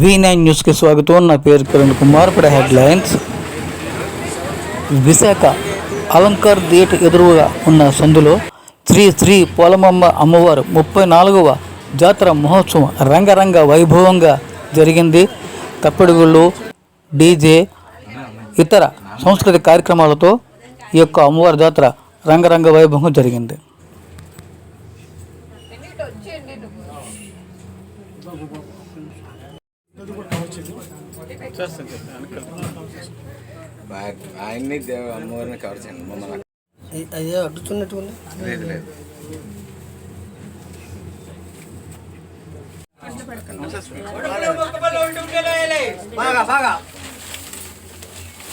V nine న్యూస్కి స్వాగతం. నా పేరు కిరణ్ కుమార్. ఇప్పుడు హెడ్లైన్స్. విశాఖ అలంకార్ థియేటర్ ఎదురుగా ఉన్న సందులో శ్రీ శ్రీ పోలమమ్మ అమ్మవారు ముప్పై నాలుగవ జాతర మహోత్సవం రంగరంగ వైభవంగా జరిగింది. తప్పిడుగుళ్ళు డీజే ఇతర సాంస్కృతిక కార్యక్రమాలతో ఈ యొక్క అమ్మవారి జాతర రంగరంగ వైభవంగా జరిగింది. బా- ఆయన్ని దేవ అమ్మవారిని కవర్ చేయండి మమ్మల్ని అదే అడ్డుతున్నట్టు ఉంది. లేదు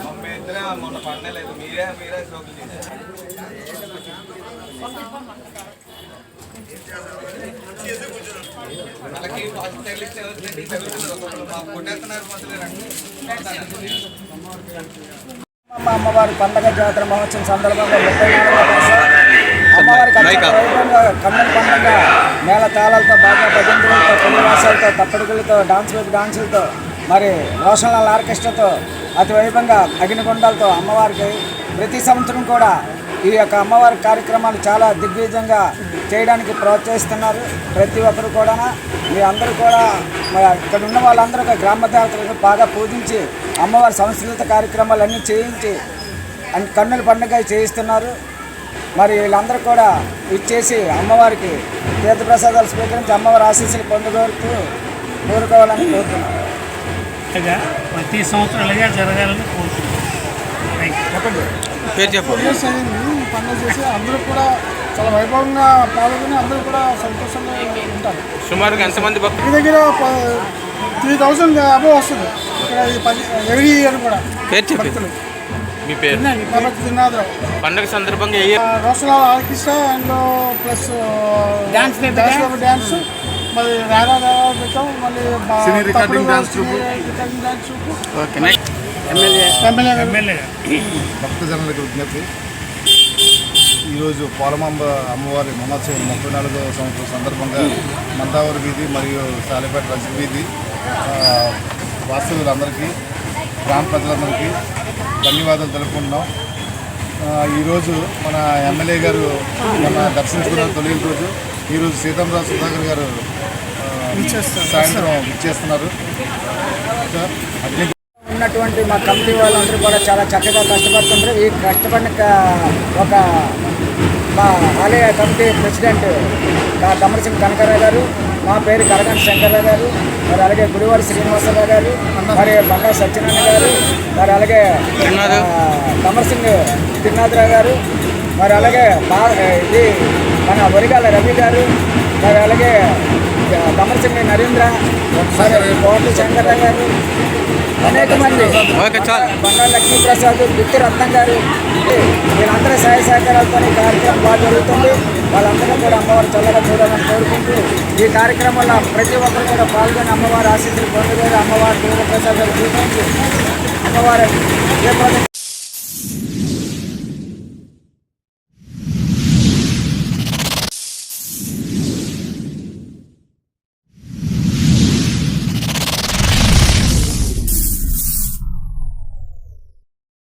మమ్మీ ఇద్దరే మొన్న పండలేదు మీరే మీరే సోకులు చేశారు. వాళ్ళకి పాజిటివ్ తగిలిస్తే ఎవరికి తగులుతుంది ఒక్కొక్కరు మాకు కొట్టేస్తున్నారు మొదలు అమ్మ అమ్మవారి పండగ జాతర మహోత్సవం సందర్భంగా ముప్పై అమ్మవారి పండుగ మేళ తాళాలతో బాగా భజంతులతో పులివాసాలతో తప్పడుగులతో డాన్స్ డాన్సులతో మరి రోషన్లాల్ ఆర్కెస్ట్రాతో అతి వైభవంగా అగ్నిగుండాలతో అమ్మవారికి ప్రతి సంవత్సరం కూడా ఈ యొక్క అమ్మవారి కార్యక్రమాలు చాలా దిగ్విజయంగా చేయడానికి ప్రోత్సహిస్తున్నారు. ప్రతి ఒక్కరు కూడా మీ అందరూ కూడా మరి ఇక్కడ ఉన్న వాళ్ళందరూ గ్రామదేవతలకు గ్రామ దేవతలను బాగా పూజించి అమ్మవారి సంస్కృత కార్యక్రమాలన్నీ చేయించి కన్నుల పండుగ చేయిస్తున్నారు. మరి వీళ్ళందరూ కూడా ఇచ్చేసి అమ్మవారికి తీర్థప్రసాదాలు స్వీకరించి అమ్మవారి ఆశీస్సులు పొందగోరుతూ కోరుకోవాలని కోరుతున్నాను ఇలాగా ప్రతి సంవత్సరం ఇలాగే జరగాలని చెప్పండి. పేరు చెప్పు. పండుగ చేసి అందరూ కూడా చాలా వైభవంగా పాల్గొని అందరూ కూడా సంతోషంగా ఉంటారు. సుమారుగా ఎంతమంది భక్తులు? దగ్గర త్రీ థౌజండ్ అబవ్ వస్తుంది. ఇక్కడ ఈ పది ఎవ్రీ ఇయర్ కూడా పేరు చెప్పి. భక్తులు. మీ పేరు? కాబట్టి తిన్నాద్రావు పండగ సందర్భంగా ఏ Roshalal orchestra and plus dance dance మరి పెట్టాం. మళ్ళీ recording recording dance okay MLA భక్తజనులకు విజ్ఞప్తి ఈరోజు పోలమాంబ అమ్మవారి మహోత్సవం ముప్పై నాలుగవ సంవత్సరం సందర్భంగా మందావరి వీధి మరియు సాలిపేట రజక వీధి వాస్తవులందరికీ గ్రామ ప్రజలందరికీ ధన్యవాదాలు తెలుపుకుంటున్నాం. ఈరోజు మన ఎమ్మెల్యే గారు మన దర్శించుకున్న తొలి రోజు. ఈరోజు సీతారాం సుధాకర్ గారు సాయంత్రం ఇచ్చేస్తున్నారు ఉన్నటువంటి మా కమిటీ వాళ్ళందరూ కూడా చాలా చక్కగా కష్టపడుతుంటారు. ఈ కష్టపడిన ఒక మా ఆలయ కమిటీ ప్రెసిడెంట్ కా దమరసింగ్ కనకరావు గారు మా పేరు కరగంటి శంకర్రావు గారు మరి అలాగే గుడివారి శ్రీనివాసరావు గారు మరి బండా సత్యనారాయణ గారు మరి అలాగే ఆ, దమరసింగ్ తిరునాథరావు గారు మరి అలాగే ఇది మన వరిగాల రవి గారు మరి అలాగే దమరసింగ్ నరేంద్ర మరి కోట్ల శంకర్రావు గారు అనేక మంది. బండా లక్ష్మీప్రసాద్ బిత్తి రత్నం గారు వీళ్ళందరూ సహాయ సహకారాలతో ఈ కార్యక్రమం బాగా జరుగుతుంది. వాళ్ళందరూ కూడా అమ్మవారు చల్లగా చూడాలని కోరుకుంటూ ఈ కార్యక్రమంలో ప్రతి ఒక్కరు కూడా పాల్గొని అమ్మవారి ఆశీస్సులు పొందలేదు అమ్మవారి తీవ్ర ప్రసాదాలు చూపించి అమ్మవారి